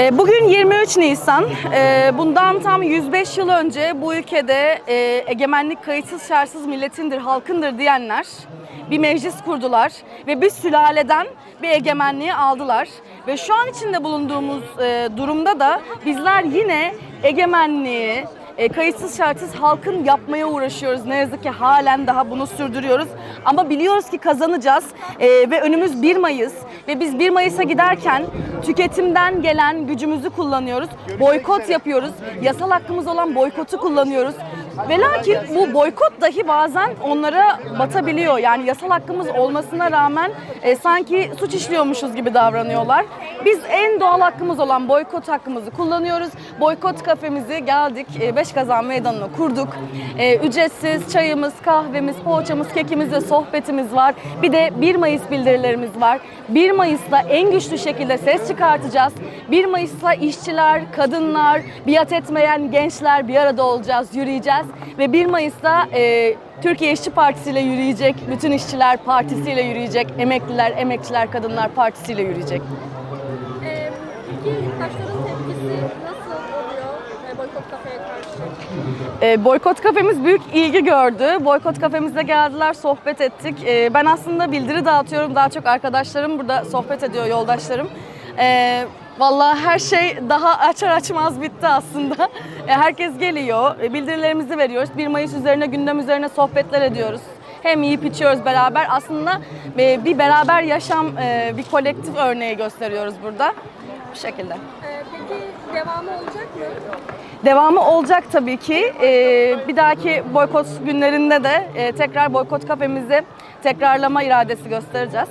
E, Bugün 23 Nisan. E, Bundan tam 105 yıl önce bu ülkede e, egemenlik kayıtsız şartsız milletindir, halkındır diyenler bir meclis kurdular ve bir sülaleden bir egemenliği aldılar. Ve şu an içinde bulunduğumuz e, durumda da bizler yine egemenliği, e, kayıtsız şartsız halkın yapmaya uğraşıyoruz. Ne yazık ki halen daha bunu sürdürüyoruz. Ama biliyoruz ki kazanacağız E, ve önümüz 1 Mayıs ve biz 1 Mayıs'a giderken tüketimden gelen gücümüzü kullanıyoruz. Boykot yapıyoruz. Yasal hakkımız olan boykotu kullanıyoruz. Ve lakin bu boykot dahi bazen onlara batabiliyor. Yani yasal hakkımız olmasına rağmen e, sanki suç işliyormuşuz gibi davranıyorlar. Biz en doğal hakkımız olan boykot hakkımızı kullanıyoruz. Boykot kafemizi geldik. 5 Kazan Meydanı'na kurduk. E, ücretsiz çayımız, kahvemiz, poğaçamız, kekimiz ve sohbetimiz var. Bir de 1 Mayıs bildirilerimiz var. 1 Mayıs'ta en güçlü şekilde ses çıkartacağız. 1 Mayıs'ta işçiler, kadınlar, biat etmeyen gençler bir arada olacağız, yürüyeceğiz. Ve 1 Mayıs'ta e, Türkiye İşçi Partisi ile yürüyecek, bütün işçiler partisiyle yürüyecek, emekliler, emekçiler, kadınlar partisiyle yürüyecek. Ee, peki yurttaşların tepkisi nasıl oluyor e, boykot kafeye karşı? E, boykot kafemiz büyük ilgi gördü. Boykot kafemize geldiler, sohbet ettik. E, ben aslında bildiri dağıtıyorum. Daha çok arkadaşlarım burada sohbet ediyor, yoldaşlarım. E, Vallahi her şey daha açar açmaz bitti aslında. E, herkes geliyor, e, bildirilerimizi veriyoruz. 1 Mayıs üzerine, gündem üzerine sohbetler ediyoruz. Hem yiyip içiyoruz beraber. Aslında e, bir beraber yaşam, e, bir kolektif örneği gösteriyoruz burada. Bu şekilde. Ee, peki devamı olacak mı? Devamı olacak tabii ki. Ee, bir dahaki boykot günlerinde de e, tekrar boykot kafemizi tekrarlama iradesi göstereceğiz.